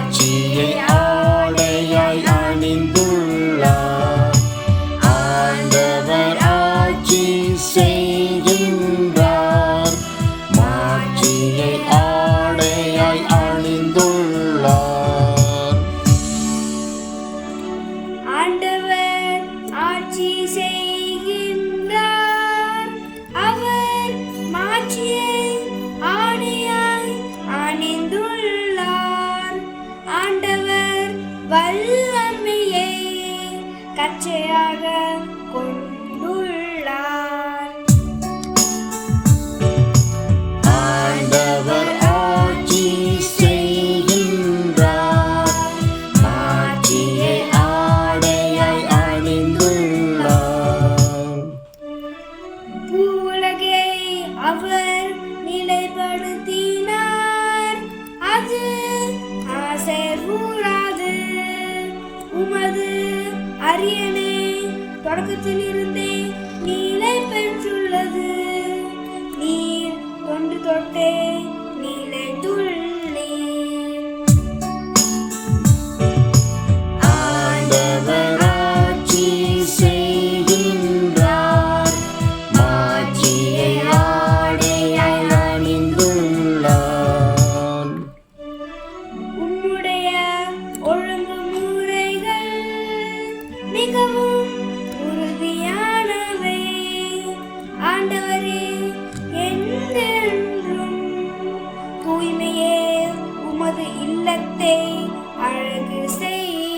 மாட்சியை ஆடையாய் அணிந்துள்ளார் ஆண்டவர் ஆட்சி செய்கின்றார். மாட்சியை ஆடையாய் அணிந்துள்ளார். ஆண்டவர் ஆட்சி செய்கின்றார் கச்சையாக கொண்டுள்ளார். ஆண்டவர் ஆட்சி செய்கின்றார். ஆட்சியை ஆடையாய் அணிந்துள்ளார். பூவுலகை அவர் நிலைப்படுத்தினார். அது அசைவுறாது உமது அரியணை தொடக்கத்தில் உள்ளத்தை அழகு செய்.